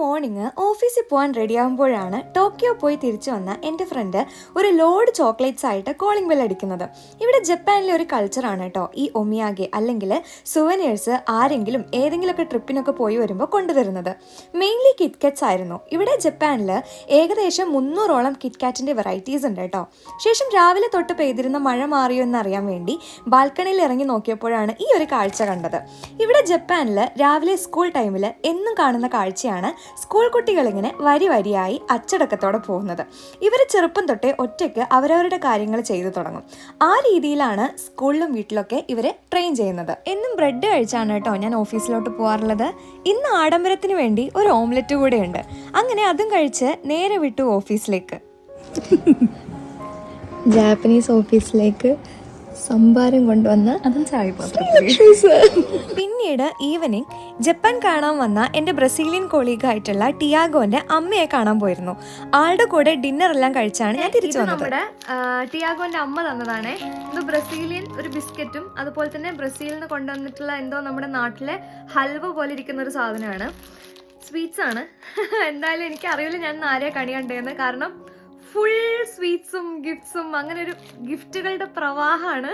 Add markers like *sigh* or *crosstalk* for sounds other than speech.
Morning ഓഫീസിൽ പോകാൻ റെഡിയാകുമ്പോഴാണ് Tokyo പോയി തിരിച്ചു വന്ന എന്റെ ഫ്രണ്ട് ഒരു ലോഡ് ചോക്ലേറ്റ്സ് ആയിട്ട് കോളിംഗ് ബെൽ അടിക്കുന്നത്. ഇവിടെ ജപ്പാനിലെ ഒരു കൾച്ചറാണ് കേട്ടോ ഈ ഒമിയാഗെ അല്ലെങ്കിൽ സുവനേഴ്സ് ആരെങ്കിലും ഏതെങ്കിലുമൊക്കെ ട്രിപ്പിനൊക്കെ പോയി വരുമ്പോൾ കൊണ്ടുവരുന്നത് മെയിൻലി കിറ്റ്കാറ്റ്സ് ആയിരുന്നു. ഇവിടെ ജപ്പാനിൽ ഏകദേശം മുന്നൂറോളം കിറ്റ്കാറ്റിന്റെ വെറൈറ്റീസ് ഉണ്ട് കേട്ടോ ശേഷം രാവിലെ തൊട്ട് പെയ്തിരുന്ന മഴ മാറിയോ എന്നറിയാൻ വേണ്ടി ബാൽക്കണിയിൽ ഇറങ്ങി നോക്കിയപ്പോഴാണ് ഈ ഒരു കാഴ്ച കണ്ടത്. ഇവിടെ ജപ്പാനിൽ രാവിലെ സ്കൂൾ ടൈമിൽ എന്നും കാണുന്ന കാഴ്ചയാണ് സ്കൂൾ കുട്ടികൾ ഇങ്ങനെ വരി വരിയായി അച്ചടക്കത്തോടെ പോകുന്നത്. ഇവർ ചെറുപ്പം തൊട്ടേ ഒറ്റയ്ക്ക് അവരവരുടെ കാര്യങ്ങൾ ചെയ്തു തുടങ്ങും. ആ രീതിയിലാണ് സ്കൂളിലും വീട്ടിലൊക്കെ ഇവരെ ട്രെയിൻ ചെയ്യുന്നത്. എന്നും ബ്രെഡ് കഴിച്ചാണ് കേട്ടോ ഞാൻ ഓഫീസിലോട്ട് പോകാറുള്ളത് ഇന്ന് ആഡംബരത്തിന് വേണ്ടി ഒരു ഓംലെറ്റ് കൂടെ ഉണ്ട് അങ്ങനെ അതും കഴിച്ച് നേരെ വിട്ടു ഓഫീസിലേക്ക്. *laughs* ജാപ്പനീസ് ഓഫീസിലേക്ക് സംഭാരം കൊണ്ടുവന്ന അതും ചായ പിന്നീട് ഈവനിങ് ജപ്പാൻ കാണാൻ വന്ന എന്റെ ബ്രസീലിയൻ കൊളീഗ് ആയിട്ടുള്ള ടിയാഗോന്റെ അമ്മയെ കാണാൻ പോയിരുന്നു. ആളുടെ കൂടെ ഡിന്നർ എല്ലാം കഴിച്ചാണ് ഞാൻ തിരിച്ചു വന്നത്. നമ്മുടെ ടിയാഗോന്റെ അമ്മ തന്നതാണ്. ഇത് ബ്രസീലിയൻ ഒരു ബിസ്ക്കറ്റും അതുപോലെ തന്നെ ബ്രസീലിൽ നിന്ന് കൊണ്ടുവന്നിട്ടുള്ള എന്തോ നമ്മുടെ നാട്ടിലെ ഹൽവ പോലെ ഇരിക്കുന്ന ഒരു സാധനമാണ്. സ്വീറ്റ്സ് ആണ്. *laughs* എന്തായാലും എനിക്ക് അറിയില്ല ഞാൻ ആരെയാണ് ആരെയാ കണി കണ്ടേന്ന്. കാരണം ഫുൾ സ്വീറ്റ്സും ഗിഫ്റ്റ്സും അങ്ങനെ ഒരു ഗിഫ്റ്റുകളുടെ പ്രവാഹമാണ്.